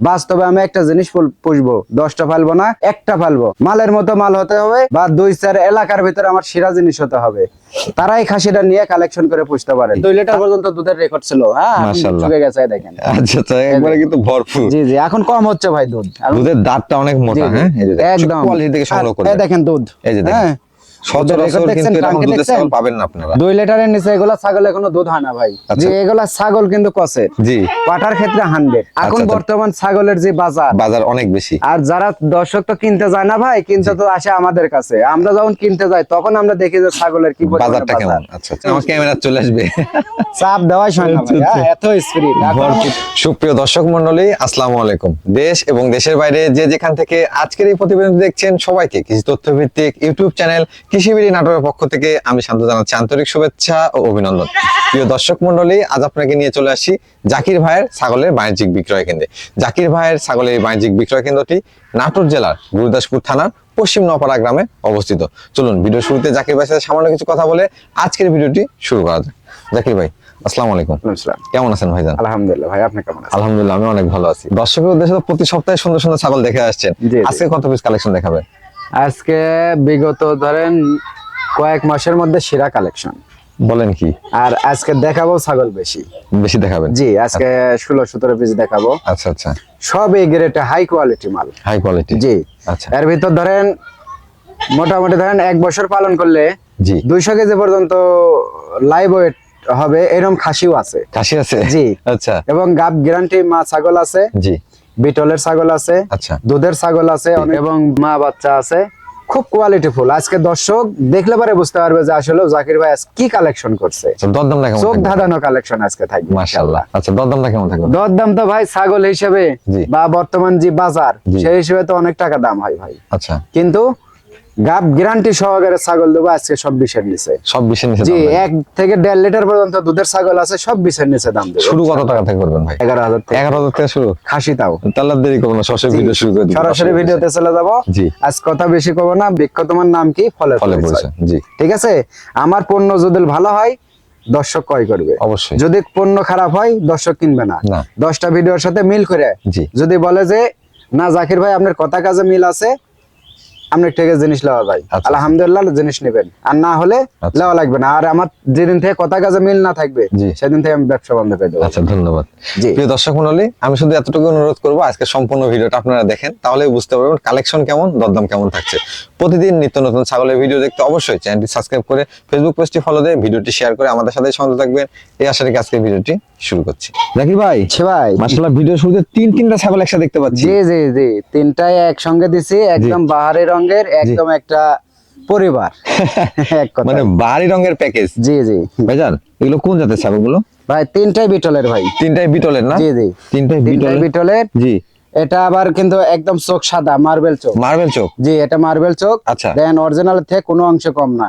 বাস্তবে আমি একটা জিনিস পুষবো দশটা ফালবো না একটা ফালবো। মালের মতো মাল হতে হবে বা দুই চার এলাকার ভিতরে আমার সেরা জিনিস হতে হবে। তারাই খাসিটা নিয়ে কালেকশন করে পুষতে পারে দুই লিটার পর্যন্ত দুধের রেকর্ড ছিল হ্যাঁ। গেছে দেখেন। আচ্ছা একবারে কিন্তু ভরপুর। জি জি এখন কম হচ্ছে ভাই দুধ। আর- দুধের দাঁতটা অনেক মোটা হ্যাঁ? একদম। কোয়ালিটি থেকে সংগ্রহ করে দেখেন দুধ। এই যে দেখেন। সচরাচর কিন্তু এরকম দুধের ছাগল পাবেন না আপনারা। দুই লিটারের নিচে এগুলা ছাগল এখনও দুধ হয় না ভাই। আচ্ছা। যে এগুলা ছাগল কিন্তু কষের জি। পাটার ক্ষেত্রে হান্ড্রেড এখন আচ্ছা। বর্তমান ছাগলের যে বাজার বাজার অনেক বেশি। আর যারা দর্শক তো কিনতে যায় না ভাই কিনতে তো আসে আমাদের কাছে। আমরা যখন কিনতে যাই তখন আমরা দেখি যে ছাগলের কি বাজারটা কেমন? আচ্ছা আচ্ছা। আমার ক্যামেরা চলে আসবে। চাপ দেওয়াই হয় না এত স্পিরিট সুপ্রিয় দর্শক মন্ডলী আসসালামু আলাইকুম। দেশ এবং দেশের বাইরে যে যেখান থেকে আজকের এই প্রতিবেদন দেখছেন সবাইকে কৃষি তথ্য ভিত্তিক ইউটিউব চ্যানেল কৃষিবিড়ি নাটকের পক্ষ থেকে আমি শান্ত জানাচ্ছি আন্তরিক শুভেচ্ছা ও অভিনন্দন। প্রিয় দর্শক মন্ডলী আজ আপনাকে নিয়ে চলে আসি জাকির ভাইয়ের ছাগলের বাণিজ্যিক বিক্রয় কেন্দ্রে। জাকির ভাইয়ের ছাগলের বাণিজ্যিক বিক্রয় কেন্দ্রটি নাটোর জেলার গুরুদাসপুর থানার পশ্চিম নপাড়া গ্রামে অবস্থিত। চলুন ভিডিও শুরুতে জাকির ভাইয়ের সাথে সামান্য কিছু কথা বলে আজকের ভিডিওটি শুরু করা যাক। জাকির ভাই আসসালামু আলাইকুম। কেমন আছেন ভাইজান? আলহামদুলিল্লাহ ভাই আপনি কেমন আছেন? আলহামদুলিল্লাহ আমি অনেক ভালো আছি। দর্শকের উদ্দেশ্যে প্রতি সপ্তাহে সুন্দর সুন্দর ছাগল দেখে আসছেন। আজকে কত পিস কালেকশন দেখাবেন? আজকে বিগত ধরেন কয়েক মাসের মধ্যে সেরা কালেকশন। বলেন কি? আর আজকে দেখাবো ছাগল বেশি। বেশি দেখাবেন? জি আজকে ষোলো সতেরো পিস দেখাবো। আচ্ছা আচ্ছা। সব এই গ্রেটে হাই কোয়ালিটি মাল। হাই কোয়ালিটি জি। আচ্ছা। এর ভিতর ধরেন মোটামুটি ধরেন এক বছর পালন করলে জি। দুইশো কেজি পর্যন্ত লাইভ ওয়েট হবে এরকম খাসিও আছে। খাসি আছে? জি। আচ্ছা। এবং গাব গ্যারান্টি মা ছাগল আছে। জি। বিটলের ছাগল আছে আচ্ছা। দুধের ছাগল আছে এবং মা বাচ্চা আছে। খুব কোয়ালিটি ফুল। আজকে দর্শক দেখলে পরে বুঝতে পারবে যে আসলে জাকির ভাই আজ কি কালেকশন করছে। আচ্ছা দরদামটা কেমন চোখ ধাঁধানো কালেকশন আজকে থাকবে মাশাআল্লাহ। আচ্ছা দরদামটা কেমন থাকবে? দর দাম তো ভাই ছাগল হিসেবে বা বর্তমান যে বাজার সেই হিসেবে তো অনেক টাকা দাম হয় ভাই। আচ্ছা। কিন্তু গাব গ্যারান্টি সহকারে ছাগল দেবো আজকে সব বিশের নিচে। সব বিশের নিচে জি এক থেকে দেড় লিটার পর্যন্ত দুধের ছাগল আছে সব বিশের নিচে দাম দেবো। শুরু কত টাকা থেকে করবেন ভাই? এগারো হাজার থেকে। এগারো হাজার থেকে শুরু? খাসি তাও। তাহলে দেরি করব না সরাসরি ভিডিও শুরু করে সরাসরি ভিডিওতে চলে যাব। জি। আজ কথা বেশি কব না বৃক্ষ তোমার নাম কি? ফলে ফলে। জি। ঠিক আছে? আমার পণ্য যদি ভালো হয় দর্শক ক্রয় করবে। অবশ্যই। যদি পণ্য খারাপ হয় দর্শক কিনবে না। না। দশটা ভিডিওর সাথে মিল করে। জি। যদি বলে যে না জাকির ভাই আপনার কথা কাজে মিল আছে আপনার থেকে জিনিস লওয়া যায়। আচ্ছা। আলহামদুলিল্লাহ জিনিস নেবেন। আর না হলে আচ্ছা। লওয়া লাগবে না। আর আমার যেদিন থেকে কথা কাজে মিল না থাকবে সেদিন থেকে আমি ব্যবসা বন্ধ করে দেবো। আচ্ছা ধন্যবাদ। প্রিয় দর্শক মন্ডলী আমি শুধু এতটুকু অনুরোধ করব আজকে সম্পূর্ণ ভিডিওটা আপনারা দেখেন তাহলে বুঝতে পারবেন কালেকশন কেমন দরদাম কেমন থাকছে। প্রতিদিন নিত্য নতুন ছাগলের ভিডিও দেখতে অবশ্যই চ্যানেলটি সাবস্ক্রাইব করে ফেসবুক পেজটি ফলো দিয়ে ভিডিওটি শেয়ার করে আমাদের সাথে সংযুক্ত থাকবেন। এই আশা রেখে আজকে ভিডিওটি শুরু করছি। জাকির ভাই? ছি ভাই। মাশাআল্লাহ ভিডিও শুরুতে তিন তিনটা ছাগল একসাথে দেখতে পাচ্ছি। জি জি জি। তিনটাই একসঙ্গে দিছি একদম বাহারি রঙের একদম একটা পরিবার। এক কথা। মানে বাহারি রঙের প্যাকেজ জি জি। ভাইজান এগুলো কোন জাতের ছাগলগুলো? ভাই তিনটাই বিটলের ভাই। তিনটাই বিটলের না? জি জি। তিনটাই বিটলের? জি। এটা আবার কিন্তু একদম চোখ সাদা মার্বেল চোখ। মার্বেল চোখ? জি এটা মার্বেল চোখ। আচ্ছা। দেন অরিজিনাল থেকে কোনো অংশ কম না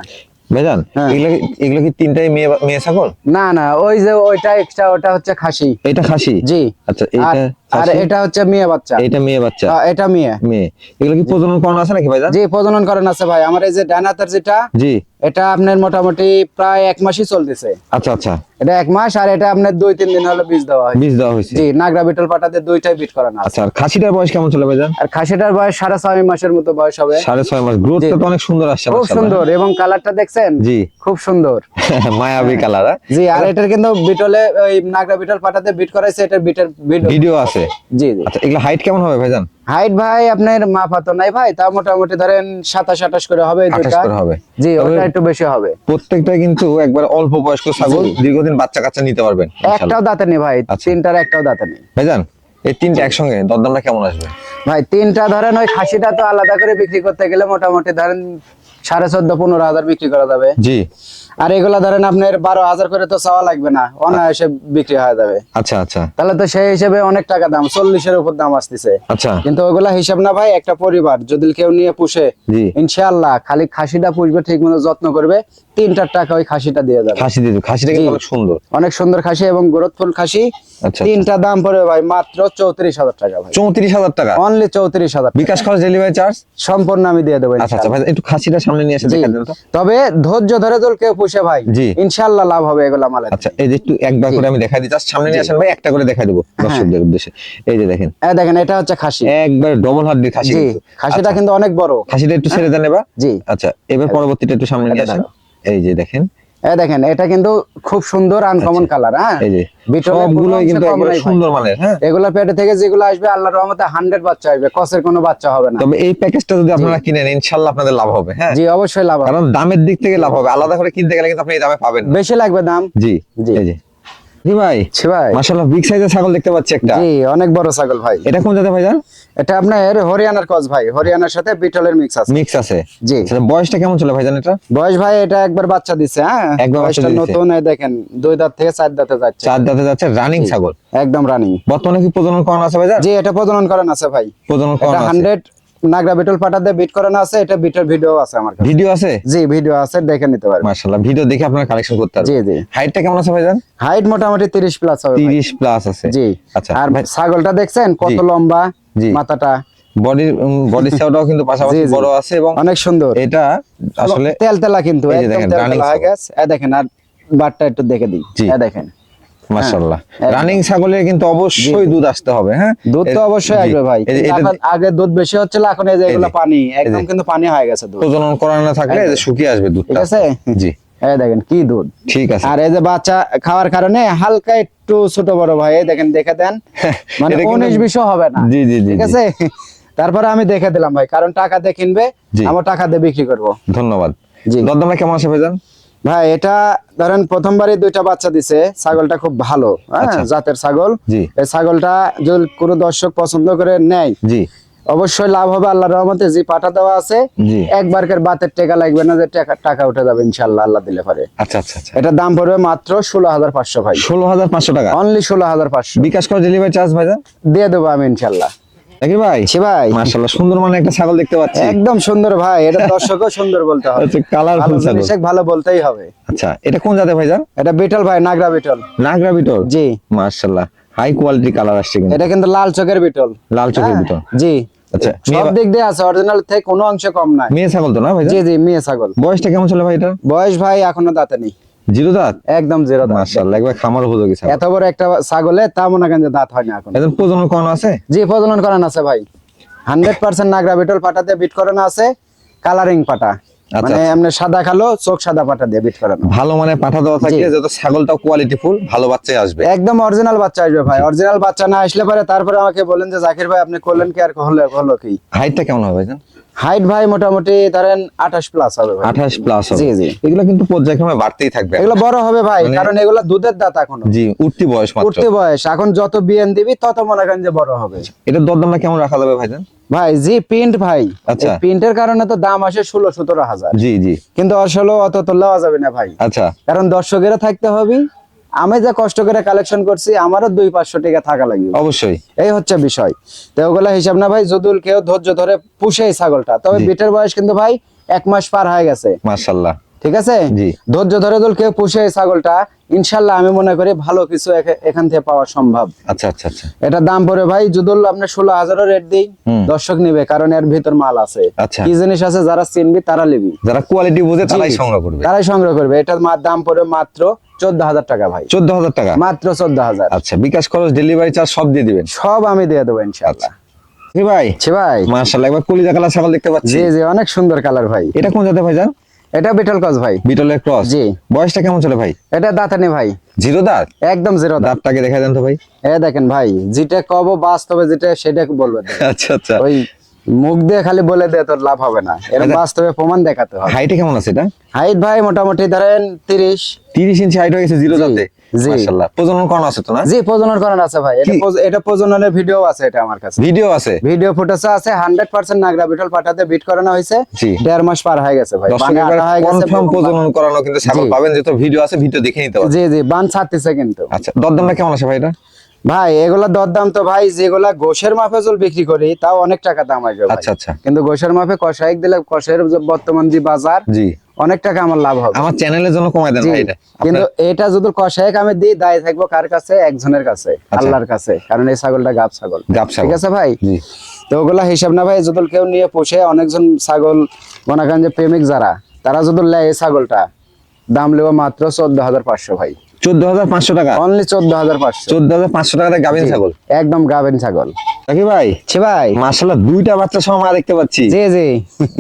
ভাইজান হ্যাঁ। এগুলো কি- এগুলো কি তিনটাই মেয়ে মেয়ে ছাগল? না না ওই যে ওইটা এক্সট্রা ওটা হচ্ছে খাসি। এটা খাসি? জি। আচ্ছা এটা আর এটা হচ্ছে মেয়ে বাচ্চা। এটা মেয়ে বাচ্চা। এটা মেয়ে। মেয়ে। এগুলো কি প্রজনন আছে নাকি ভাইজান? জি প্রজনন আছে ভাই। আমার এই যে ডানাতের যেটা জি। এটা আপনার মোটামুটি প্রায় এক মাসই চলতেছে। আচ্ছা আচ্ছা। এটা এক মাস আর এটা আপনার দুই তিন দিন হলো বীজ দেওয়া হয় বীজ দেওয়া হয়েছে। জি নাগরা বিটল পাটাতে দুইটাই বিট করানো আছে। আচ্ছা আর খাসিটার বয়স কেমন চলে ভাইজান? আর খাসিটার বয়স সাড়ে ছয় মাসের মতো বয়স হবে। সাড়ে ছয় মাস। গ্রোথটা তো অনেক সুন্দর আসছে খুব সুন্দর। এবং কালারটা দেখছেন? জি। খুব সুন্দর। মায়াবী কালার জি আর এটার কিন্তু বিটলে ওই নাগরা বিটল পাটাতে বিট করাইছে এটার বিটের বিট ভিডিও আছে। জি জি। আচ্ছা এগুলো হাইট কেমন হবে ভাইজান? হাইট ভাই আপনার মাপা তো নাই ভাই তা মোটামুটি ধরেন সাতাশ আঠাশ করে হবে করে হবে। জি ওটা একটু বেশি হবে। প্রত্যেকটা কিন্তু একবার অল্প বয়স্ক ছাগল দীর্ঘদিন বাচ্চা কাচ্চা নিতে পারবেন একটাও দাঁতে নেই ভাই আচ্ছা। তিনটার একটাও দাঁতে নেই। ভাইজান এই তিনটা একসঙ্গে দরদামটা কেমন আসবে? ভাই তিনটা ধরেন ওই খাসিটা তো আলাদা করে বিক্রি করতে গেলে মোটামুটি ধরেন সাড়ে চোদ্দ পনেরো হাজার বিক্রি করা যাবে। জি। আর এগুলা ধরেন আপনার বারো হাজার করে তো চাওয়া লাগবে না অনায়াসে বিক্রি হয়ে যাবে। আচ্ছা আচ্ছা। তাহলে তো সেই হিসেবে অনেক টাকা দাম চল্লিশের উপর দাম আসতেছে। আচ্ছা। কিন্তু ওগুলা হিসাব না ভাই একটা পরিবার যদি কেউ নিয়ে পুষে জি। ইনশাআল্লাহ খালি খাসিটা পুষবে ঠিক মতো যত্ন করবে তিনটার টাকা ওই খাসিটা দিয়ে যাবে। খাসি দিয়ে। খাসিটা কিন্তু অনেক সুন্দর। অনেক সুন্দর খাসি এবং গ্রোথফুল খাসি আচ্ছা তিনটা দাম পড়বে ভাই মাত্র চৌত্রিশ হাজার টাকা ভাই। চৌত্রিশ হাজার টাকা? অনলি চৌত্রিশ হাজার বিকাশ খরচ ডেলিভারি চার্জ সম্পূর্ণ আমি দিয়ে দেবো আচ্ছা আচ্ছা ভাই একটু খাসিটা সামনে নিয়ে এসে। দেখা দেন তবে ধৈর্য ধরে যদি কেউ পুষে ভাই। জি। ইনশাল্লাহ লাভ হবে এগুলা মালের। আচ্ছা এই যে একটু একবার করে আমি দেখাই দিই। জাস্ট সামনে নিয়ে আসেন ভাই একটা করে দেখাই দেবো হ্যাঁ। দর্শকদের উদ্দেশ্যে। এই যে দেখেন। এই দেখেন এটা হচ্ছে খাসি। একবার ডবল হাত দিয়ে খাসি খাসিটা আচ্ছা, কিন্তু অনেক বড়। খাসিটা একটু ছেড়ে দেন এবার। জি। আচ্ছা এবার পরবর্তীটা একটু সামনে নিয়ে আসেন। এই যে দেখেন। এই দেখেন এটা কিন্তু খুব সুন্দর আনকমন কালার হ্যাঁ? অংশে কিন্তু। সুন্দর মানের হ্যাঁ? এগুলা পেটে থেকে যেগুলো আসবে আল্লাহর রহমতে হান্ড্রেড বাচ্চা আসবে কসের কোনো বাচ্চা হবে না। তবে এই প্যাকেজটা যদি আপনারা কিনেন ইনশাল্লাহ আপনাদের লাভ হবে হ্যাঁ? জি অবশ্যই লাভ হবে। কারণ দামের দিক থেকে লাভ হবে। আলাদা করে কিনতে গেলে কিন্তু আপনি এই দামে পাবেন বেশি লাগবে দাম? জি জি। এই যে জি ভাই। ছি ভাই। মাশাআল্লাহ বিগ সাইজের ছাগল দেখতে পাচ্ছি একটা। জি অনেক বড় ছাগল ভাই। এটা কোন জাতের ভাইজান এটা আপনার হরিয়ানার কস ভাই। হরিয়ানার সাথে বিটলের মিক্স আছে। মিক্স আছে? জি। বয়সটা কেমন চলে ভাইজান এটা? বয়স ভাই এটা একবার বাচ্চা দিছে হ্যাঁ? একবার বাচ্চা নতুন এই দেখেন দুই দাঁত থেকে চার দাঁতে যাচ্ছে। চার দাঁতে যাচ্ছে রানিং ছাগল। একদম রানিং বর্তমানে কি প্রজনন করানো আছে জি এটা প্রজনন করেন আছে ভাই। প্রজনন করানো নাগরা বিটল পাটা দিয়ে বিট করানো আছে এটা বিটের ভিডিও আছে আমার কাছে। ভিডিও আছে? জি ভিডিও আছে দেখে নিতে পারবেন। মাশাআল্লাহ ভিডিও দেখে আপনারা কালেকশন করতে জি পারবেন। জি হাইটটা কেমন আছে ভাইজান? হাইট মোটামুটি তিরিশ প্লাস হবে 30 প্লাস আছে। জি। আচ্ছা আর ভাই ছাগলটা দেখছেন? কত লম্বা জি। মাথাটা। বডি বডি সাউটাও কিন্তু পাশাপাশি জি, জি। বড় আছে এবং অনেক সুন্দর। এটা আসলে তেল তেলা কিন্তু এই একদম দেখেন, তেল running তেলা হয়ে গেছে। এই দেখেন আর বাটটা একটু দেখে দিই। জি। এই দেখেন। মাশাআল্লাহ। রানিং ছাগলের কিন্তু অবশ্যই দুধ আসতে হবে হ্যাঁ? দুধ তো অবশ্যই আসবে ভাই। আগে দুধ বেশি হচ্ছিল এখন এই যে এগুলো পানি একদম কিন্তু পানি হয়ে গেছে দুধ। প্রজনন করানো থাকলে শুকিয়ে আসবে ঠিক আছে? জি। এই দেখেন কি দুধ। ঠিক আছে। আর এই যে বাচ্চা খাওয়ার কারণে হালকা একটু ছোট বড় ভাই দেখেন দেখে দেন। মানে এটা কিন্তু- উনিশ বিশও হবে না। জি জি জি ঠিক আছে? তারপরে আমি দেখে দিলাম ভাই কারণ টাকা দিয়ে কিনবে। আমার টাকা দিয়ে বিক্রি করব। ধন্যবাদ। জি। দরদামটা কেমন আছে ভাইজান? ভাই এটা ধরেন প্রথমবারই দুইটা বাচ্চা দিছে। ছাগলটা খুব ভালো হ্যাঁ আচ্ছা। জাতের ছাগল। এই ছাগলটা যদি কোনো দর্শক পছন্দ করে নেয় জি। অবশ্যই লাভ হবে আল্লাহর রহমতে। যে পাঠা দেওয়া আছে। একবারকার বাতের টাকা লাগবে না যে টাকা টাকা উঠে যাবে ইনশাল্লাহ আল্লাহ দিলে পারে। আচ্ছা আচ্ছা আচ্ছা। এটার দাম পড়বে মাত্র ষোলো হাজার পাঁচশো ভাই। ষোলো হাজার পাঁচশো টাকা? অনলি ষোলো হাজার পাঁচশো। বিকাশ করে ডেলিভারি চার্জ ভাইজান দিয়ে দেবো আমি ইনশাল্লাহ নাকি ভাই? ছি ভাই। মাশাআল্লাহ সুন্দর মানে একটা ছাগল দেখতে পাচ্ছি। একদম সুন্দর ভাই এটা দর্শকও সুন্দর বলতে হবে। আচ্ছা কালারফুল ছাগল। ভালো বলতেই হবে। আচ্ছা এটা কোন জাতের ভাইজান এটা বিটল ভাই নাগরা বিটল। নাগরা বিটল? জি। মাশাআল্লাহ হাই কোয়ালিটি কালার আসছে কিন্তু। এটা কিন্তু লাল বিটল। লাল চোখের হ্যাঁ, বিটল। জি। আচ্ছা, সব দিক দিয়ে আছে অরিজিনাল থেকে কোনো অংশ কম নাই। মেয়ে ছাগল তো না ভাইজান জি জি মেয়ে ছাগল। বয়সটা কেমন ছিল ভাই এটা বয়স ভাই এখনও দাঁতে নেই। জিরো দাঁত? একদম জিরো দাঁত। মাশাআল্লাহ একবার খামার উপযোগী ছাগল। এত বড় একটা ছাগলে তা মনে করেন যে দাঁত হয় না এখন। এদের প্রজনন করানো আছে? জি প্রজনন করান আছে ভাই। হান্ড্রেড পার্সেন্ট নাগরা বিটল পাটাতে বিট করানো আছে কালারিং পাটা। আচ্ছা, মানে আচ্ছা। এমনি সাদা কালো চোখ সাদা পাটা দিয়ে বিট করানো। ভালো মানে পাঠা দেওয়া থাকলে জি। যত ছাগলটাও কোয়ালিটি ফুল ভালো বাচ্চাই আসবে। একদম অরিজিনাল বাচ্চা আসবে ভাই। অরিজিনাল বাচ্চা না আসলে পরে তারপরে আমাকে বলেন যে জাকির ভাই আপনি করলেন কি আর হলো হলো কি? হাইটটা কেমন হবে হাইট ভাই মোটামুটি ধরেন আঠাশ প্লাস হবে আঠাশ প্লাস জি, জি। এগুলো কিন্তু পর্যায়ক্রমে বাড়তেই থাকবে। এগুলো বড় হবে ভাই মানে- কারণ এগুলো দুধের দাঁত এখনও। জি উঠতি বয়স উঠতে বয়স। এখন যত বিএন দিবি তত মনে করেন যে বড় হবে। এটার দরদামটা কেমন রাখা যাবে ভাইজান ভাই জি প্রিন্ট ভাই। আচ্ছা। প্রিন্টের কারণে তো দাম আসে ষোলো সতেরো হাজার। জি জি। কিন্তু আসলে অত তো লওয়া যাবে না ভাই। আচ্ছা। কারণ দর্শকেরা থাকতে হবে। আমি যে কষ্ট করে কালেকশন করছি আমারও দুই পাঁচশো টাকা থাকা লাগবে। অবশ্যই। এই হচ্ছে বিষয়। তো ওগুলা হিসাব না ভাই যদুল কেউ ধৈর্য ধরে পুষে এই ছাগলটা তবে। বিটের বয়স কিন্তু ভাই এক মাস পার হয়ে গেছে। মাশাআল্লাহ ঠিক আছে? ধৈর্য ধরে যদি কেউ পুষে এই ছাগলটা ইনশাল্লাহ আমি মনে করি ভালো কিছু এখান থেকে পাওয়া সম্ভব। আচ্ছা আচ্ছা আচ্ছা। এটা দাম পড়ে ভাই যদুল আপনার ষোলো হাজারও রেট দিই দর্শক নিবে কারণ এর ভিতর মাল আছে। আচ্ছা। কি জিনিস আছে যারা চিনবি তারা নিবি। যারা কোয়ালিটি বুঝে তারাই সংগ্রহ করবে। তারাই সংগ্রহ করবে। এটার দাম পড়ে মাত্র চোদ্দ হাজার টাকা ভাই। চোদ্দ হাজার টাকা? মাত্র চোদ্দ হাজার আচ্ছা বিকাশ খরচ ডেলিভারি চার্জ সব দিয়ে দিবেন? সব আমি দিয়ে দেবো ইনশাল্লাহ ভাই। ভাই। মাশাআল্লাহ একবার কলিজা কালার ছাগল দেখতে পাচ্ছি। জি জি অনেক সুন্দর কালার ভাই। এটা কোন জাতের ভাইজান? এটা বিটল ভাই। বিটলের ক্রস? জি। বয়সটা কেমন চলে ভাই? এটা দাঁতানি ভাই। জিরো দাঁত? একদম জিরো দাঁত। দাঁতটাকে দেখা দেন তো ভাই। এ দেখেন ভাই যেটা কব বাস্তবে যেটা সেটা বলবে। তো। আচ্ছা আচ্ছা। ওই মুখ দিয়ে খালি বলে দে তোর লাভ হবে না। এরকম আচ্ছা। বাস্তবে প্রমাণ দেখাতে হবে। হাইটে কেমন আছে এটা? হাইট ভাই মোটামুটি ধরেন তিরিশ। তিরিশ ইঞ্চি হাইট হয়ে গেছে জিরো জি, জি। মাশাআল্লাহ। প্রজনন করানো আছে তো না? জি প্রজনন করান আছে ভাই। এটা এটা প্রজননের ভিডিও আছে এটা আমার কাছে। ভিডিও আছে? ভিডিও ফুটেজ আছে হান্ড্রেড পার্সেন্ট নাগরা বিটল পাঠাতে বিট করানো হয়েছে। জি। দেড় মাস পার হয়ে গেছে ভাই। দর্শক বানে হয়ে গেছে কনফার্ম প্রজনন করানো কিন্তু ছাগল। পাবেন যেহেতু ভিডিও আছে ভিডিও দেখে নিতে পারবেন। জি জি বান ছাড়তেছে কিন্তু। আচ্ছা দরদামটা কেমন আছে ভাই এটা? ভাই এগুলা দরদাম তো ভাই যেগুলা গোসের মাপে জল বিক্রি করি তাও অনেক টাকা দাম আসবে আচ্ছা আচ্ছা। কিন্তু গোশের মাপে কষাইক দিলে কষের বর্তমান যে বাজার জি। অনেক টাকা আমার লাভ হবে। আমার চ্যানেলের জন্য কমাই দেন ভাই এটা। কিন্তু এটা যদি কষাইক আমি দিই দায় থাকব কার কাছে? একজনের কাছে আল্লাহর কাছে কারণ এই ছাগলটা গাব ছাগল। গাব ছাগল। ঠিক আছে ভাই? জি। তো ওগুলা হিসাব না ভাই যদি কেউ নিয়ে পোষে অনেকজন ছাগল মনে করেন যে প্রেমিক যারা তারা যদি লেয় এই ছাগলটা দাম নেব মাত্র চোদ্দ হাজার পাঁচশো ভাই। চোদ্দ হাজার পাঁচশো টাকা। অনলি চোদ্দ হাজার পাঁচশো। চোদ্দ হাজার পাঁচশো টাকা গাভিন ছাগল? একদম গাবেন ছাগল। নাকি ভাই? ছি ভাই। মার্শাল্লাহ দুইটা বাচ্চা সহ মা দেখতে পাচ্ছি। জি জি।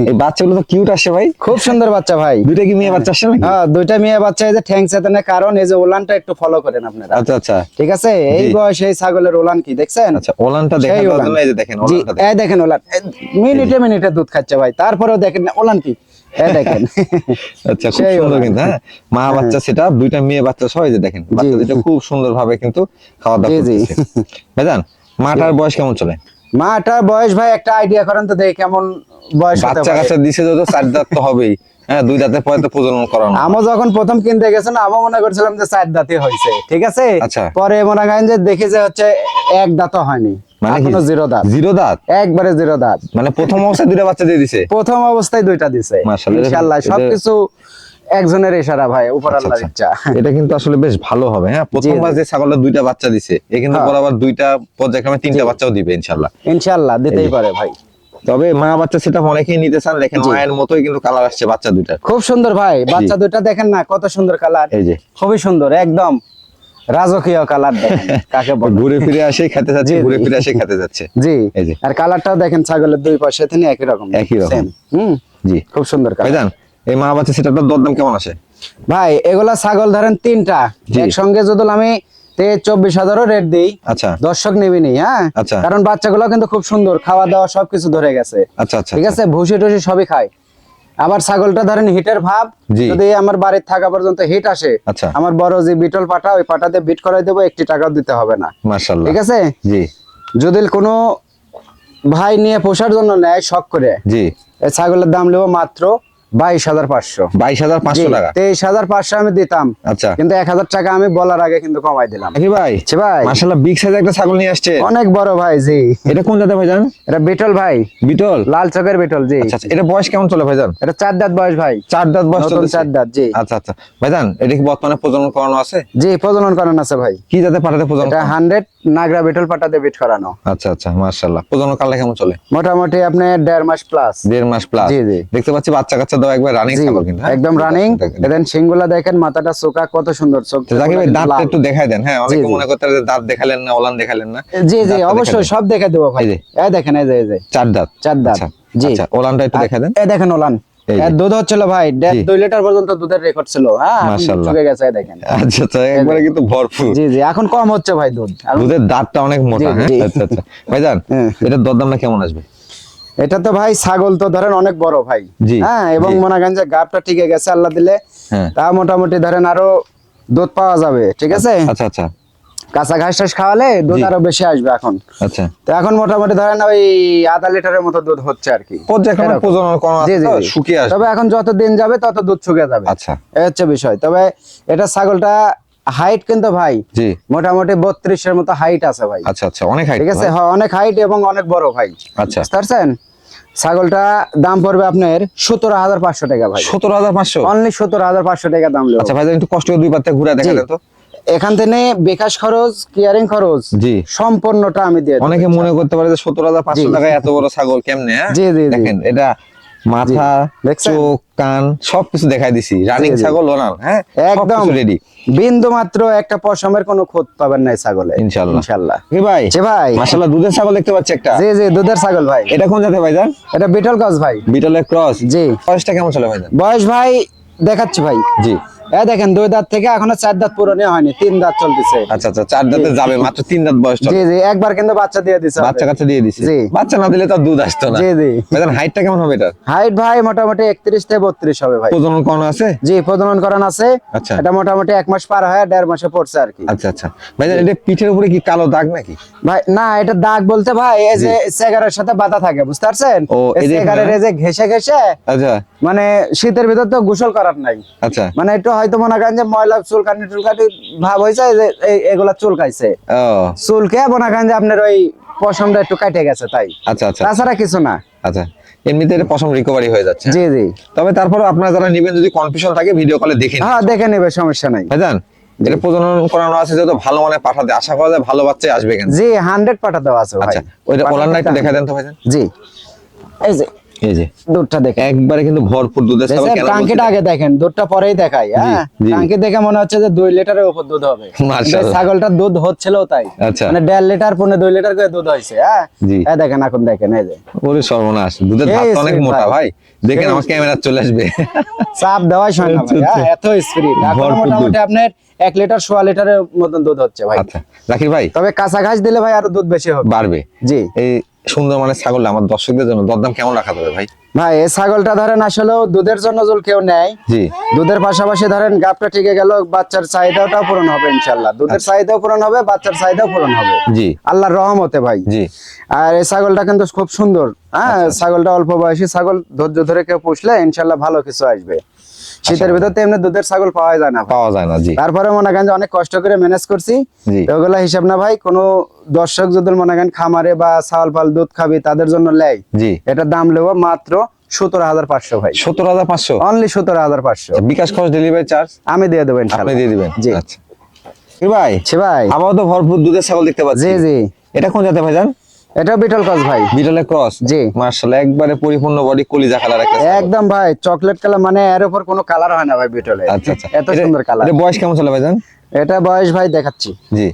এই বাচ্চাগুলো তো কিউট আসছে ভাই। খুব সুন্দর বাচ্চা ভাই। দুইটা কি মেয়ে বাচ্চা আসছে নাকি? হ্যাঁ দুইটা মেয়ে বাচ্চা এই যে ঠ্যাং চেতনের কারণ এই যে ওলানটা একটু ফলো করেন আপনারা। আচ্ছা আচ্ছা। ঠিক আছে? এই। বয়সে এই ছাগলের ওলান কি দেখছেন? আচ্ছা ওলানটা এই যে দেখেন ওলানটা দেখেন। এই দেখেন ওলান। মিনিটে মিনিটে দুধ খাচ্ছে ভাই। তারপরেও দেখেন ওলান কি? এই দেখেন। আচ্ছা খুব সেই সুন্দর ওলান। কিন্তু হ্যাঁ? মা বাচ্চা সেটা দুইটা মেয়ে বাচ্চা সহ যে দেখেন বাচ্চা দুটো খুব সুন্দর ভাবে কিন্তু খাওয়া দাওয়া জি, জি। মাটার বয়স কেমন চলে? মাটার বয়স ভাই একটা আইডিয়া করেন তো দেখি কেমন বয়স বাচ্চা কাচ্চা দিছে যত চার দাঁত তো হবেই। হ্যাঁ দুই দাঁতের পরে তো প্রজনন করানো। আমও যখন প্রথম কিনতে গেছেন আমি মনে করছিলাম যে চার দাঁতই হয়েছে ঠিক আছে? আচ্ছা। পরে মনে করেন যে দেখি যে হচ্ছে এক দাঁতও হয়নি। মানে জিরো দাঁত জিরো দাঁত একবারে জিরো দাঁত মানে প্রথম অবস্থায় দুইটা বাচ্চা দিয়ে দিছে? প্রথম অবস্থায় দুইটা দিছে। ইনশাআল্লাহ সবকিছু একজনের ইশারা ভাই উপর আচ্ছা, আল্লাহর আচ্ছা। ইচ্ছা। এটা কিন্তু আসলে বেশ ভালো হবে হ্যাঁ? প্রথমবার যে ছাগলটা দুইটা বাচ্চা দিছে এ কিন্তু হ্যাঁ। বরাবর দুইটা পর্যায়ক্রমে তিনটা বাচ্চাও দিবে ইনশাআল্লাহ। দিতেই পারে ভাই। তবে মা বাচ্চা সেটা অনেকেই নিতে চান দেখেন মায়ের মতোই কিন্তু কালার আসছে বাচ্চা দুইটার। খুব সুন্দর ভাই বাচ্চা দুইটা দেখেন না কত সুন্দর কালার এই যে। খুবই সুন্দর একদম। রাজকীয় কালার কাকে ঘুরে ফিরে আসে খেতে যাচ্ছে। ঘুরে ফিরে আসে খেতে যাচ্ছে। জি আর কালারটাও দেখেন ছাগলের দুই পাশে তিনি একই রকম। একই রকম। হুম জি। খুব সুন্দর কালার এই মা বাচ্চা সেটার দরদাম কেমন আসে ভাই এগুলা ছাগল ধরেন তিনটা। একসঙ্গে যদি আমি তে চব্বিশ হাজারও রেট দিই আচ্ছা। দর্শক নিবিনি হ্যাঁ? আচ্ছা। কারণ বাচ্চাগুলো কিন্তু খুব সুন্দর খাওয়া দাওয়া সবকিছু ধরে গেছে। আচ্ছা আচ্ছা ঠিক আছে? ভুসি টুসি সবই খায়। আবার ছাগলটা ধরেন হিটের ভাব যদি আমার বাড়ির থাকা পর্যন্ত হিট আসে আচ্ছা। আমার বড় যে বিটল পাটা ওই পাটাতে বিট করাই দেবো একটি টাকাও দিতে হবে না। ঠিক আছে? জি। যদি কোনো ভাই নিয়ে পোষার জন্য নেয় শখ করে জি। ছাগলের দাম নেব মাত্র বাইশ হাজার পাঁচশো। বাইশ হাজার পাঁচশো টাকা। তেইশ হাজার পাঁচশো আমি দিতাম। আচ্ছা। কিন্তু এক হাজার টাকা আমি বলার আগে কিন্তু কমাই দিলাম। ভাই ভাই। মার্শাল্লাহ বিগ সাইজ একটা ছাগল নিয়ে আসছে। অনেক বড় ভাই জি। এটা কোন জাতের ভাইজান এটা বিটল ভাই। বিটল? লাল চকের বিটল জি। আচ্ছা আচ্ছা এটা বয়স কেমন চলে ভাইজান এটা চার দাঁত বয়স ভাই। চার দাঁত বয়স নতুন চার দাঁত জি। আচ্ছা আচ্ছা। ভাইজান এটা কি বর্তমানে প্রজনন করানো আছে? জি প্রজনন করানো আছে ভাই। কি জাতে পাঠাতে প্রজনন এটা হান্ড্রেড নাগরা বিটল পাটাতে বিট করানো। আচ্ছা আচ্ছা মার্শাল্লাহ প্রজনন কালে কেমন চলে? মোটামুটি আপনি দেড় মাস প্লাস দেড় মাস প্লাস জি, জি। দেখতে পাচ্ছি বাচ্চা কাচ্চা দাও একবার রানিং ছাগল কিন্তু হ্যাঁ? একদম রানিং দেখেন। এদেন দেখেন মাথাটা চোকা কত সুন্দর চোখ তো ভাই দাঁতটা একটু দেখাই দেন হ্যাঁ? অনেকে মনে করতে যে দাঁত দেখালেন না ওলান দেখালেন না। জি জি অবশ্যই সব দেখে দেবো ভাই। এই দেখেন এই যে এই যে। চার দাঁত। চার দাঁত। জি। ওলানটা একটু দেখা দেন। এই দেখেন ওলান। এই যে। এর দুধ হচ্ছিল ভাই দুই লিটার পর্যন্ত দুধের রেকর্ড ছিল। হ্যাঁ গেছে দেখেন। আচ্ছা আচ্ছা একবারে কিন্তু ভরপুর। জি জি এখন কম হচ্ছে ভাই দুধ। দুধের দাঁতটা অনেক মোটা হ্যাঁ। আচ্ছা আচ্ছা। ভাইজান। এটার দরদামটা কেমন আসবে? এটা তো ভাই ছাগল তো ধরেন অনেক বড় ভাই। হ্যাঁ এবং। মনে করেন যে গাবটা টিকে গেছে আল্লাহ দিলে হ্যাঁ। তা মোটামুটি ধরেন আরও দুধ পাওয়া যাবে ঠিক আছে? আচ্ছা আচ্ছা। কাঁচা ঘাস টাস খাওয়ালে দুধ আরও বেশি আসবে এখন। আচ্ছা। তো এখন মোটামুটি ধরেন ওই আধা লিটারের মতো দুধ হচ্ছে আর কি। শুকিয়ে তবে এখন যত দিন যাবে তত দুধ শুকিয়ে যাবে। আচ্ছা। এই হচ্ছে বিষয়। তবে এটা ছাগলটা হাইট কিন্তু ভাই মোটামুটি বত্রিশের মতো হাইট আছে ভাই। আচ্ছা আচ্ছা। অনেক হাইট ঠিক আছে? হ্যাঁ অনেক হাইট এবং অনেক বড় ভাই। আচ্ছা। বুঝতে পারছেন? ছাগলটা দাম পড়বে আপনার সতেরো হাজার পাঁচশো টাকা ভাই। সতেরো হাজার পাঁচশো? অনলি সতেরো হাজার পাঁচশো টাকা দাম আচ্ছা ভাই একটু কষ্ট করে দুই পাত্তা ঘুরে দেখা যেত তো। এখান থেকে বিকাশ খরচ কেয়ারিং খরচ জি। সম্পূর্ণটা আমি দিয়ে অনেকে মনে করতে পারে যে সতেরো হাজার পাঁচশো টাকা এত বড় ছাগল কেমনে হ্যাঁ? জি, জি। দেখেন এটা মাথা চোখ কান সবকিছু দেখাই দিছি। রানিং। ছাগল ওনার হ্যাঁ? একদম। রেডি বিন্দু মাত্র একটা পশমের কোনো খোঁজ পাবেন না ছাগলে। ইনশাআল্লাহ। ইনশাল্লাহ কি ভাই? জি ভাই। মাশাআল্লাহ দুধের ছাগল দেখতে পাচ্ছি একটা। জি জি দুধের ছাগল ভাই। এটা কোন জাতের ভাইজান এটা বিটল ক্রস ভাই। বিটলের ক্রস। জি। বয়সটা কেমন চলে ভাইজান বয়স ভাই দেখাচ্ছি ভাই। জি। দেখেন দুই দাঁত থেকে এখনও চার দাঁত পূরণই হয়নি তিন দাঁত চলতেছে। আচ্ছা আচ্ছা চার দাঁতে যাবে মাত্র তিন দাঁত বয়স জি জি একবার কিন্তু বাচ্চা দিয়ে দিছে বাচ্চা কাচ্চা দিয়ে দিছে। জি। বাচ্চা না দিলে তো দুধ আসতো না। জি জি। ভাইজান হাইটটা কেমন হবে এটা হাইট ভাই মোটামুটি একত্রিশ থেকে বত্রিশ হবে ভাই। প্রজনন কোন আছে? জি প্রজনন করান আছে। আচ্ছা। এটা মোটামুটি এক মাস পার হয় দেড় মাসে পড়ছে আর কি। আচ্ছা আচ্ছা। ভাইজান এটা পিঠের উপরে কি কালো দাগ নাকি? ভাই না এটা দাগ বলতে ভাই এই যে সেগারের সাথে বাধা থাকে বুঝতে পারছেন? ও, এই যে সেগারের এখানে? এই যে ঘেসে ঘেসে আচ্ছা। মানে শীতের ভিতর তো গোসল করার নাই। আচ্ছা। মানে একটু হয়তো মনে করেন যে ময়লা চুলকানি টুলকানি ভাব হয়েছে যে এগুলা চুলকাইছে। চুলকে মনে করেন যে আপনার ওই পশমটা একটু কাটে গেছে তাই। আচ্ছা আচ্ছা। তাছাড়া কিছু না। আচ্ছা এমনিতে এটা পশম রিকভারি হয়ে যাচ্ছে। জি জি। তবে তারপরে আপনারা যারা নিবেন যদি কনফিউশন থাকে ভিডিও কলে দেখে হ্যাঁ দেখে নেবে সমস্যা নাই। ভাইজান এটা প্রজনন করানো আছে যত ভালো মানে পাঠাতে আশা করা যায় ভালো বাচ্চাই আসবে কেন জি হান্ড্রেড পাঠা দেওয়া আছে আচ্ছা ওইটা পাঠা ওলানটা একটু দেখা দেন তো ভাইজান। জি। এই যে এই যে। দুধটা দেখেন। একবারে কিন্তু ভরপুর দুধের ছাগল টাঙ্কিটা আগে দেখেন দুধটা পরেই দেখাই হ্যাঁ? টাঙ্কি দেখে মনে হচ্ছে যে দুই লিটারের উপর দুধ হবে। ছাগলটার দুধ হচ্ছিল তাই। আচ্ছা। মানে লিটার করে দুধ হ্যাঁ? এই দেখেন এখন দেখেন এই যে। ওরে সর্বনাশ দুধের এই অনেক মোটা ভাই। দেখেন আমার ক্যামেরা চলে আসবে। চাপ দেওয়াই না হ্যাঁ, এত এখন দুধ। মোটামুটি আপনার এক লিটার সোয়া লিটারের মতন দুধ হচ্ছে ভাই। আচ্ছা। জাকির ভাই। তবে কাঁচা ঘাস দিলে ভাই আরও দুধ বেশি হবে। বাড়বে। জি। এই সুন্দর মানে ছাগল আমার দর্শকদের জন্য। দরদাম কেমন রাখা যাবে ভাই? ভাই এই ছাগলটা ধরেন আসলে দুধের জন্য জল কেউ নেয়। জি। দুধের পাশাপাশি ধরেন গাবটা টিকে গেল বাচ্চার চাহিদাটাও পূরণ হবে ইনশাল্লাহ দুধের চাহিদাও পূরণ হবে বাচ্চার চাহিদাও পূরণ হবে। জি। আল্লাহর রহমতে ভাই। জি। আর এই ছাগলটা কিন্তু খুব সুন্দর। হ্যাঁ ছাগলটা অল্প বয়সী ছাগল ধৈর্য ধরে কেউ পুষলে ইনশাল্লাহ ভালো কিছু আসবে। শীতের ভিতর তো এমনি দুধের ছাগল পাওয়া যায় না। পাওয়া যায় না জি। তারপরে মনে করেন যে অনেক কষ্ট করে ম্যানেজ করছি। ওগুলা হিসাব না ভাই কোনো দর্শক যদি মনে করেন খামারে বা ছাগল ফাল দুধ খাবি তাদের জন্য লেয়। জি। এটার দাম নেব মাত্র সতেরো হাজার পাঁচশো ভাই। সত্তর হাজার পাঁচশো? অনলি সতেরো হাজার পাঁচশো। বিকাশ খরচ ডেলিভারি চার্জ আমি দিয়ে দেবো আপনি দিয়ে দিবেন? জি। আচ্ছা। কি ভাই ছি ভাই। আপাতত ভরপুর দুধের ছাগল দেখতে পাচ্ছি। জি জি। এটা কোন জাতে ভাই জান? এটা বিটল কস ভাই। বিটলের ক্রস? জি। মার্শাল্লাহ একবারে পরিপূর্ণ বডি কলিজা কালার একটা একদম ভাই চকলেট কালার মানে এর উপর কোনো কালার হয় না ভাই বিটলে আচ্ছা আচ্ছা। এত সুন্দর কালার। এটা বয়স কেমন চলে এটা বয়স ভাই দেখাচ্ছি। জি।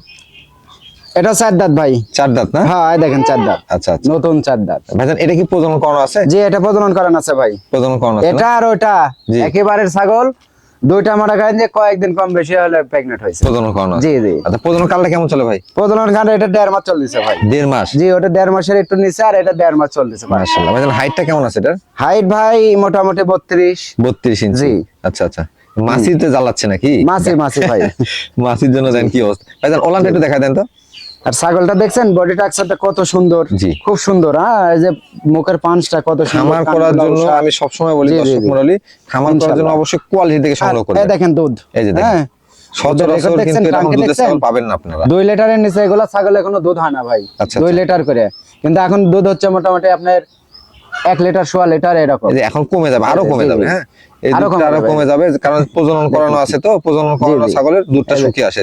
এটা চার দাঁত ভাই। চার দাঁত না? হ্যাঁ দেখেন চার দাঁত। আচ্ছা আচ্ছা। নতুন চার দাঁত। ভাইজান এটা কি প্রজনন করানো আছে? জি এটা প্রজনন করান আছে ভাই। প্রজনন করানো আছে? এটা আর ওটা জি। ছাগল দুইটা মনে করেন যে কয়েকদিন কম বেশি হলে প্রেগনেন্ট হয়েছে। প্রজনন করানো। জি জি। আচ্ছা প্রজনন কালটা কেমন চলে ভাই? প্রজনন এটা দেড় মাস চলতেছে ভাই। দেড় মাস? জি ওটা দেড় মাসের একটু নিচে আর এটা দেড় মাস চলতেছে ভাই। মার্শাল্লাহ হাইটটা কেমন আছে এটার? হাইট ভাই মোটামুটি বত্রিশ। বত্রিশ ইঞ্চি জি। আচ্ছা আচ্ছা। মাসিতে জ্বালাচ্ছে নাকি? মাসি মাসি ভাই। মাসির জন্য দেন কি অবস্থা? ভাইজান ওলানটা একটু দেখা দেন তো। আর ছাগলটা দেখছেন? বডি টাক্সারটা কত সুন্দর। জি। খুব সুন্দর হ্যাঁ? এই যে মুখের পাঁচটা কত খামার করার জন্য। আমি সবসময় বলি জি, জি, দর্শক জি। মন্ডলী খামার করার জন্য অবশ্যই কোয়ালিটি থেকে সংগ্রহ এই করবেন দেখেন দুধ। এই যে দেখেন। হ্যাঁ। সচরাচর কিন্তু দেখছেন, এরকম দুধের ছাগল পাবেন না আপনারা। দুই লিটারের নিচে এগুলো ছাগলে কোনো দুধ হয় না ভাই। আচ্ছা, দুই আচ্ছা। লিটার করে। কিন্তু এখন দুধ হচ্ছে মোটামুটি আপনার এক লিটার সোয়া লিটার এরকম। এই যে এখন কমে যাবে আরও কমে যাবে হ্যাঁ? এই আরও দুধটা কমে আরও যাবে। কমে যাবে কারণ প্রজনন করানো আছে তো প্রজনন করানো ছাগলের দুধটা শুকিয়ে আসে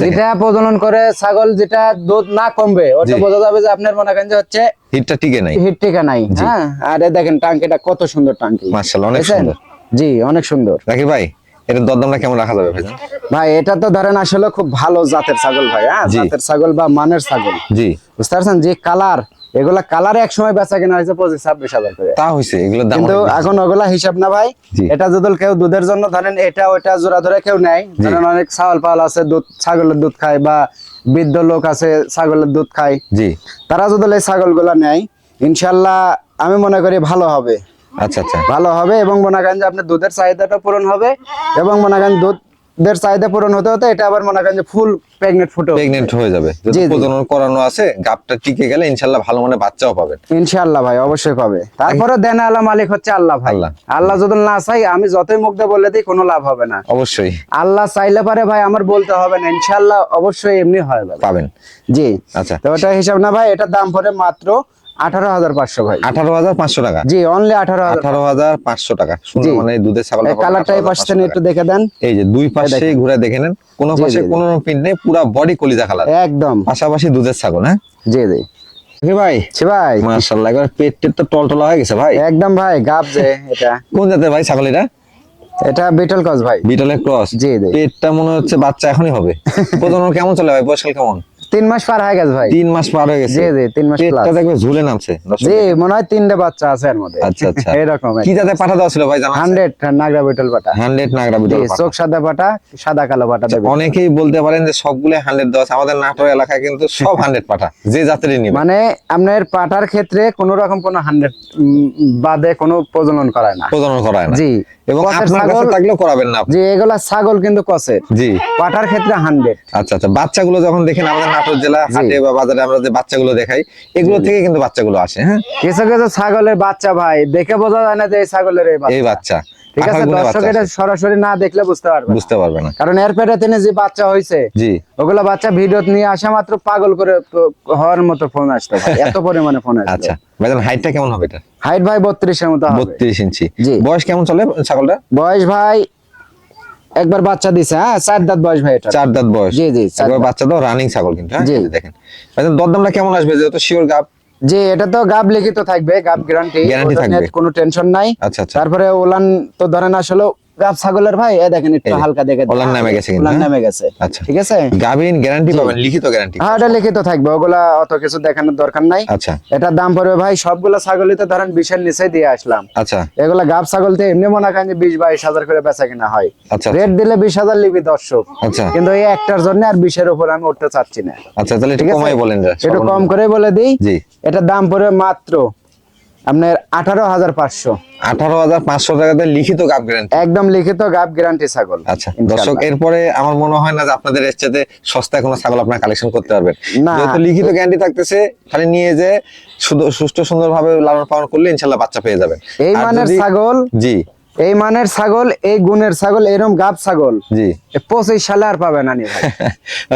যেটা প্রজনন করে ছাগল যেটা দুধ না কমবে ওটা বোঝা যাবে যে আপনার মনে করেন যে হচ্ছে হিটটা টিকে নাই। হিট টিকা নাই হ্যাঁ? আর দেখেন টাঙ্কিটা কত সুন্দর টাঙ্কি মার্শাল্লাহ অনেক সুন্দর। জি অনেক সুন্দর। রাকিব ভাই এটার দরদামটা কেমন রাখা যাবে ভাইজান ভাই এটা তো ধরেন আসলে খুব ভালো জাতের ছাগল ভাই হ্যাঁ? জাতের ছাগল বা মানের ছাগল। জি। বুঝতে পারছেন? যে কালার এগুলা কালার এক সময় বেচা কেনা হয়েছে পঁচিশ ছাব্বিশ হাজার করে। তা হইছে এগুলোর দাম কিন্তু এখন ওগুলা হিসাব না ভাই। এটা যদি কেউ দুধের জন্য ধরেন এটা ওটা জোড়া ধরে কেউ নেয়। ধরেন অনেক ছাগল পাল আছে দুধ ছাগলের দুধ খায় বা বৃদ্ধ লোক আছে ছাগলের দুধ খায়। জি। তারা যদি এই ছাগলগুলা নেয় ইনশাল্লাহ আমি মনে করি ভালো হবে। আচ্ছা আচ্ছা। ভালো হবে এবং মনে করেন যে আপনার দুধের চাহিদাটা পূরণ হবে এবং মনে করেন দুধের চাহিদা পূরণ হতে হতে এটা আবার মনে করেন যে ফুল প্রেগনেন্ট ফুটে প্রেগনেন্ট হয়ে যাবে। প্রজনন করানো আছে গাবটা টিকে গেলে ইনশাল্লাহ ভালো মানে বাচ্চাও পাবেন। ইনশাআল্লাহ ভাই অবশ্যই পাবে। তারপরে দেন আল্লাহ মালিক হচ্ছে আল্লাহ ভাই। আল্লাহ। আল্লাহ যদি না চাই আমি যতই মুখ দিয়ে বলে দিই কোনো লাভ হবে না। অবশ্যই। আল্লাহ চাইলে পারে ভাই আমার বলতে হবে না। ইনশাআল্লাহ অবশ্যই এমনি হয় পাবেন। জি। আচ্ছা। তো ওটা হিসাব না ভাই এটার দাম পড়ে মাত্র আঠারো হাজার পাঁচশো ভাই। আঠারো হাজার পাঁচশো টাকা? জি অনলি আঠারো আঠারো হাজার পাঁচশো টাকা। মানে দুধের ছাগল কালারটা এই পাশে একটু দেখে দেন। এই যে দুই পাশে ঘুরে দেখে নেন কোনো জি, পাশে জি, জি। কোনো প্রিন্ট নেই পুরা বডি কলিজা কালার একদম। পাশাপাশি দুধের ছাগল হ্যাঁ? জি জি। ভাই। ভাই মাশাআল্লাহ একবার পেট তো টলটলা হয়ে গেছে ভাই। একদম ভাই গাব যে এটা। কোন জাতের ভাই ছাগল এটা? এটা বিটল কস ভাই। বিটলের ক্রস জি। পেটটা মনে হচ্ছে বাচ্চা এখনই হবে। প্রজনন কেমন চলে ভাই? বয়সকাল কেমন? তিন মাস পার হয়ে গেছে ভাই। তিন মাস পার হয়ে গেছে। জি জি তিন মাস প্লাস দেখবে ঝুলে নামছে জি মনে হয় তিনটে বাচ্চা আছে এর মধ্যে। আচ্ছা আচ্ছা। এরকম কি জাতে পাঠা দেওয়া ছিল ভাই জানা হান্ড্রেড নাগরা বিটল পাটা হান্ড্রেড নাগরা বিটল পাঠা। চোখ সাদা পাটা সাদা কালো পাটা দেবে অনেকেই বলতে পারেন যে সবগুলো হান্ড্রেড দেওয়া আছে। আমাদের নাটোর এলাকায় কিন্তু সব হান্ড্রেড পাঠা যে জাতেরই নিবে। মানে আপনার পাটার ক্ষেত্রে কোনো রকম কোনো হান্ড্রেড বাদে কোনো প্রজনন করায় না। প্রজনন করায় না। জি। এবং আপনার কাছে ছাগল থাকলেও করাবেন না। যে এগুলা ছাগল কিন্তু কসের জি। পাটার ক্ষেত্রে হান্ড্রেড। আচ্ছা আচ্ছা বাচ্চাগুলো যখন দেখেন আমাদের নাটোর জেলা হাটে বা বাজারে আমরা যে বাচ্চাগুলো দেখাই এগুলো থেকে কিন্তু বাচ্চাগুলো আসে হ্যাঁ? কিছু কিছু ছাগলের বাচ্চা ভাই দেখে বোঝা যায় না যে এই ছাগলের এই বাচ্চা। বাচ্চা। ঠিক আছে দর্শক এটা সরাসরি না দেখলে বুঝতে পারবে না। বুঝতে পারবে না। কারণ এর পেটে তিনি যে বাচ্চা হয়েছে জি। ওগুলা বাচ্চা ভিডিও নিয়ে আসা মাত্র পাগল করে হওয়ার মতো ফোন আসতো এত পরিমাণে ফোন আসতো আচ্ছা। হাইটটা কেমন হবে এটা? হাইট ভাই বত্রিশের মতো হবে। বত্রিশ ইঞ্চি। জি। বয়স কেমন চলে ছাগলটা? বয়স ভাই একবার বাচ্চা দিছে হ্যাঁ? চার দাঁত বয়স ভাই এটা। চার দাঁত বয়স। জি, জি, একবার বাচ্চা তো রানিং ছাগল কিন্তু হ্যাঁ? জি। দেখেন। দরদামটা কেমন আসবে? যেহেতু শিওর গাব যে এটা তো গাব লিখিত থাকবে গাব গ্যারান্টি গ্যারান্টি থাকবে। কোনো টেনশন নাই। আচ্ছা আচ্ছা। তারপরে ওলান তো ধরেন আসলে গাব ছাগলের ভাই এ দেখেন একটু হালকা দেখে ওলান নামে গেছে ওলান হ্যাঁ? নামে গেছে। আচ্ছা। ঠিক আছে? গ্যারান্টি পাবেন লিখিত গ্যারান্টি হ্যাঁ এটা লিখিত থাকবে ওগুলা অত কিছু দেখানোর দরকার নাই। আচ্ছা। এটার দাম পড়বে ভাই সবগুলো ছাগলই তো ধরেন বিশের নিচে দিয়ে আসলাম। আচ্ছা। এগুলা গাব ছাগল তো এমনি মনে করেন যে বিশ বাইশ হাজার করে বেচা কিনা হয়। আচ্ছা। রেট দিলে বিশ হাজার লিবি দর্শক। আচ্ছা। কিন্তু এই একটার জন্য আর বিশের উপর আমি উঠতে চাচ্ছি না। আচ্ছা তাহলে ঠিক আছে? কমাই বলেন একটু কম করে বলে দিই জি। এটার দাম পড়বে মাত্র আপনার আঠারো হাজার পাঁচশো। আঠারো হাজার পাঁচশো টাকাতে লিখিত গাপ গ্যারান্টি একদম লিখিত গাপ গ্যারান্টি ছাগল আচ্ছা। দর্শক এরপরে আমার মনে হয় না যে আপনাদের এর সাথে সস্তায় কোনো ছাগল আপনার কালেকশন করতে পারবেন। না। লিখিত গ্যারান্টি থাকতেছে খালি নিয়ে যে সুস্থ সুন্দর ভাবে লালন পালন করলে ইনশাল্লাহ বাচ্চা পেয়ে যাবেন। এই মানের ছাগল জি। এই মানের ছাগল এই গুণের ছাগল এরকম গাব ছাগল। জি। পঁচিশ সালে আর পাবে না আমি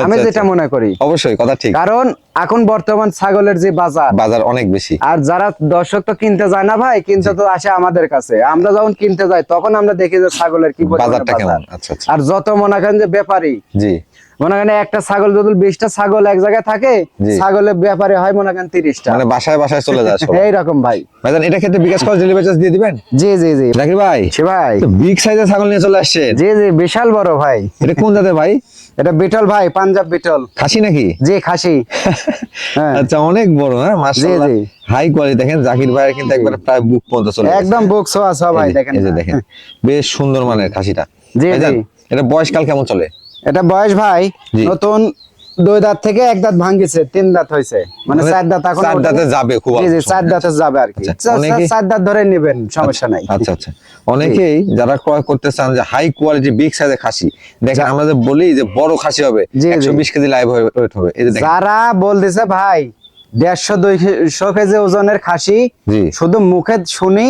আচ্ছা, যেটা আচ্ছা। মনে করি অবশ্যই কথা ঠিক। কারণ এখন বর্তমান ছাগলের যে বাজার বাজার অনেক বেশি। আর যারা দর্শক তো কিনতে যায় না ভাই কিনতে তো আসে আমাদের কাছে। আমরা যখন কিনতে যাই তখন আমরা দেখি যে ছাগলের কি বাজারটা কেমন। আচ্ছা আচ্ছা। আর যত মনে করেন যে ব্যাপারী জি। মনে করেন একটা ছাগল যদি বিশটা ছাগল এক জায়গায় থাকে। ছাগলের ব্যাপারে হয় মনে করেন তিরিশটা। মানে বাসায় বাসায় চলে যায় এইরকম ভাই। ভাইজান এটা ক্ষেত্রে বিকাশ করে ডেলিভারি চার্জ দিয়ে দিবেন? জি জি জি। জাকির ভাই সে ভাই। বিগ সাইজের ছাগল নিয়ে চলে আসছে জি জি বিশাল বড় ভাই। এটা কোন জাতের ভাই? এটা বিটল ভাই পাঞ্জাব বিটল। খাসি নাকি? জি খাসি। হ্যাঁ। আচ্ছা অনেক বড় হ্যাঁ মাশাআল্লাহ। জি। হাই কোয়ালিটি দেখেন জাকির ভাইয়ের কিন্তু একবার প্রায় বুক পর্যন্ত চলে একদম বুক সোয়া সোয়া ভাই দেখেন। এই যে দেখেন বেশ সুন্দর মানের খাসিটা। জি, জি। এটা বয়স কাল কেমন চলে? এটা বয়স ভাই নতুন দুই দাঁত থেকে এক দাঁত ভাঙ্গিছে তিন দাঁত হয়েছে মানে চার দাঁত এখন চার দাঁতে যাবে খুব জি জি চার দাঁতে যাবে আর কি। আচ্ছা, চার- দাঁত ধরে নেবেন সমস্যা নাই। আচ্ছা আচ্ছা অনেকেই যারা ক্রয় করতে চান যে হাই কোয়ালিটি বিগ সাইজের খাসি দেখেন আমরা যে বলি যে বড় খাসি হবে জি, জি। একশো বিশ কেজি লাইভ ওয়েট হবে। এই যে দেখেন। যারা বলতেছে ভাই দেড়শো দুইশো কেজি ওজনের খাসি। শুধু মুখে শুনি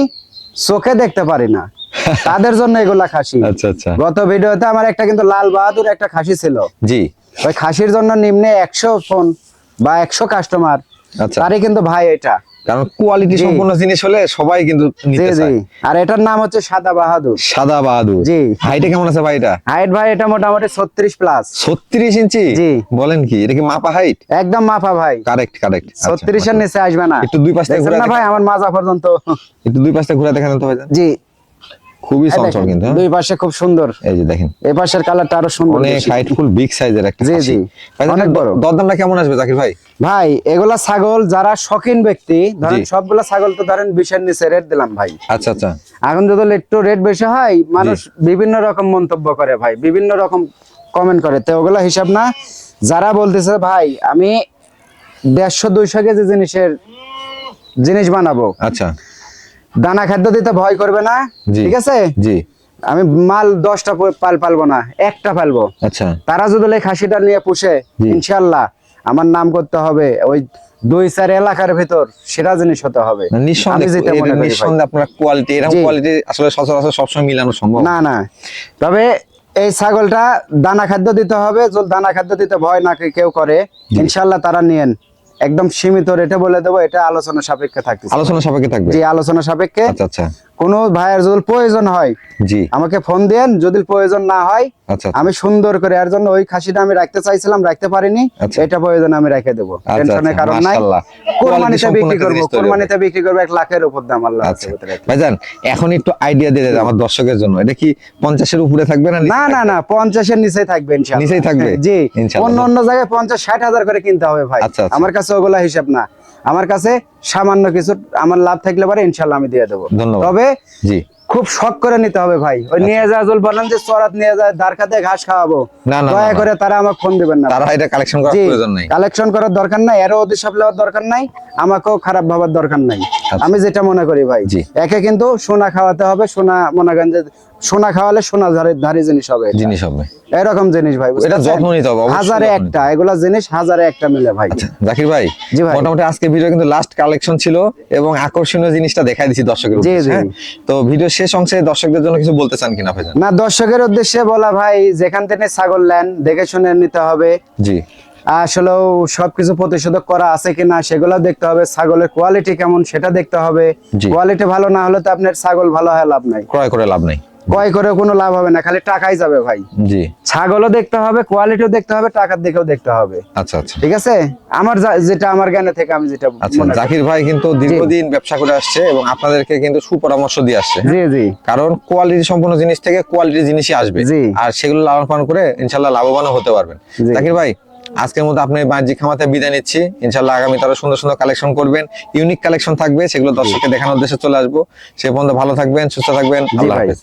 চোখে দেখতে পারি না। তাদের জন্য এগুলা খাসি। আচ্ছা আচ্ছা। গত ভিডিওতে আমার একটা কিন্তু লাল বাহাদুর একটা খাসি ছিল। জি। ওই খাসির জন্য নিম্নে একশো ফোন বা একশো কাস্টমার আচ্ছা। তারই কিন্তু ভাই এটা। কারণ কোয়ালিটি সম্পূর্ণ জিনিস হলে সবাই কিন্তু নিতে চায়। আর এটার নাম হচ্ছে সাদা বাহাদুর। সাদা বাহাদুর। জি। হাইটে কেমন আছে ভাই এটা? হাইট ভাই এটা মোটামুটি ছত্রিশ প্লাস ছত্রিশ ইঞ্চি? জি। বলেন কি এটা কি মাপা হাইট একদম মাফা ভাই। কারেক্ট কারেক্ট ছত্রিশের নিচে আসবে না। একটু দুই পাশ থেকে ঘুরে না ভাই আমার মাজা পর্যন্ত। একটু দুই পাশ থেকে ঘুরে দেখান তো ভাইজান জি। খুবই চঞ্চল কিন্তু হ্যাঁ? দুই পাশে খুব সুন্দর এই যে দেখেন এই পাশের কালারটা আরও সুন্দর অনেক। হাইটফুল বিগ সাইজের একটা জি, জি। অনেক বড়। দরদামটা কেমন আসবে জাকির ভাই ভাই এগুলা ছাগল যারা শখিন ব্যক্তি ধরেন। সবগুলা ছাগল তো ধরেন বিশের নিচে রেট দিলাম ভাই আচ্ছা আচ্ছা এখন যদি একটু রেট বেশি হয় মানুষ বিভিন্ন রকম মন্তব্য করে ভাই বিভিন্ন রকম কমেন্ট করে তো ওগুলা হিসাব না যারা বলতেছে ভাই আমি দেড়শো দুইশো কেজি জিনিসের জিনিস বানাবো আচ্ছা দানা খাদ্য দিতে ভয় করবে না ঠিক আছে? জি। আমি মাল দশটা পাল পালবো না একটা পালবো। আচ্ছা। তারা যদি এই খাসিটা নিয়ে পুষে ইনশাল্লাহ আমার নাম করতে হবে ওই দুই চার এলাকার ভিতর সেরা জিনিস হতে হবে। না, নিঃসন্দেহে যেটা এটা করি ভাই। নিঃসন্দেহে আপনার কোয়ালিটি এরকম কোয়ালিটি আসলে সচরাচর সবসময় মিলানো সম্ভব। না না। তবে এই ছাগলটা দানা খাদ্য দিতে হবে দানা খাদ্য দিতে ভয় না কেউ করে ইনশাল্লাহ তারা নিয়েন। একদম সীমিত রেটে বলে দেবো এটা আলোচনা সাপেক্ষে থাকবে আলোচনা সাপেক্ষে থাকবে? জি আলোচনা সাপেক্ষে আচ্ছা আচ্ছা। কোনো ভাইয়ের যদি প্রয়োজন হয় জি আমাকে ফোন দেন যদি প্রয়োজন না হয় আচ্ছা আমি সুন্দর করে এর জন্য ওই খাসিটা আমি রাখতে চাইছিলাম রাখতে পারিনি আচ্ছা। এটা প্রয়োজন আমি রেখে দেবো আচ্ছা, টেনশনের আচ্ছা, কারণ নাই। কোরবানিতে বিক্রি করব। কোরবানিতে বিক্রি করব এক লাখের উপর দাম আল্লাহ আচ্ছা। ভাইজান এখন একটু আইডিয়া দিয়ে দেন আমার দর্শকের জন্য এটা কি পঞ্চাশের উপরে থাকবে না না না? না পঞ্চাশের নিচেই থাকবে ইনশাআল্লাহ। নিচেই থাকবে? জি ইনশাআল্লাহ। অন্য অন্য জায়গায় পঞ্চাশ ষাট হাজার করে কিনতে হবে ভাই আচ্ছা, আচ্ছা। আমার কাছে ওগুলা হিসাব না আমার কাছে সামান্য কিছু আমার লাভ থাকলে পারে ইনশাল্লাহ আমি দিয়ে দেবো ধন্যবাদ। তবে জি। খুব শখ করে নিতে হবে ভাই। ওই নিয়ে যা জল বললাম যে চরাত নিয়ে যায় দাঁড় খাতে ঘাস খাওয়াবো। না, না, দয়া করে তারা আমাকে ফোন দিবেন না। তারা এটা কালেকশন করার প্রয়োজন নাই। কালেকশন করার দরকার নাই এরও অধিসাপ নেওয়ার দরকার নাই আমাকেও খারাপ ভাবার দরকার নাই। আচ্ছা। আমি যেটা মনে করি ভাই জি। একে কিন্তু সোনা খাওয়াতে হবে সোনা মনে করেন যে সোনা খাওয়ালে সোনা ধারে ধারি জিনিস হবে। জিনিস হবে। এরকম জিনিস ভাই এটা যত্ন নিতে হবে, হাজারে একটা এগুলা জিনিস হাজারে একটা মিলে ভাই। আচ্ছা জাকির ভাই জি ভাই। মোটামুটি আজকে ভিডিও কিন্তু লাস্ট কালেকশন ছিল এবং আকর্ষণীয় জিনিসটা দেখাই দিছি দর্শকের জি, জি। হ্যাঁ? তো ভিডিও শেষ অংশে দর্শকদের জন্য কিছু বলতে চান কিনা ভাইজান? না দর্শকের উদ্দেশ্যে বলা ভাই যেখান থেকে ছাগল নেন দেখে শুনে নিতে হবে। জি। আসলেও সবকিছু প্রতিষেধক করা আছে কিনা সেগুলো দেখতে হবে। ছাগলের কোয়ালিটি কেমন সেটা দেখতে হবে। কোয়ালিটি ভালো না হলে তো আপনার ছাগল ভালো হয় লাভ নাই। ক্রয় করে লাভ নাই। ক্রয় করে কোনো লাভ হবে না খালি টাকাই যাবে ভাই। জি। ছাগলও দেখতে হবে কোয়ালিটিও দেখতে হবে টাকার দিকেও দেখতে হবে। আচ্ছা আচ্ছা। ঠিক আছে? আমার যেটা আমার জ্ঞানে থেকে আমি যেটা আচ্ছা জাকির ভাই কিন্তু দীর্ঘদিন ব্যবসা করে আসছে এবং আপনাদেরকে কিন্তু সুপরামর্শ দিয়ে আসছে। জি জি। কারণ কোয়ালিটি সম্পন্ন জিনিস থেকে কোয়ালিটি জিনিসই আসবে। জি। আর সেগুলো লালন পালন করে ইনশাল্লাহ লাভবানও হতে পারবেন। জাকির ভাই আজকের মতো আপনি বাহ্যিক খামাতে বিদায় নিচ্ছি। ইনশাল্লাহ আগামী তারা সুন্দর সুন্দর কালেকশন করবেন। ইউনিক কালেকশন থাকবে সেগুলো দর্শককে দেখানোর উদ্দেশ্যে চলে আসব। সে পর্যন্ত ভালো থাকবেন সুস্থ থাকবেন। আল্লাহ হাফেজ।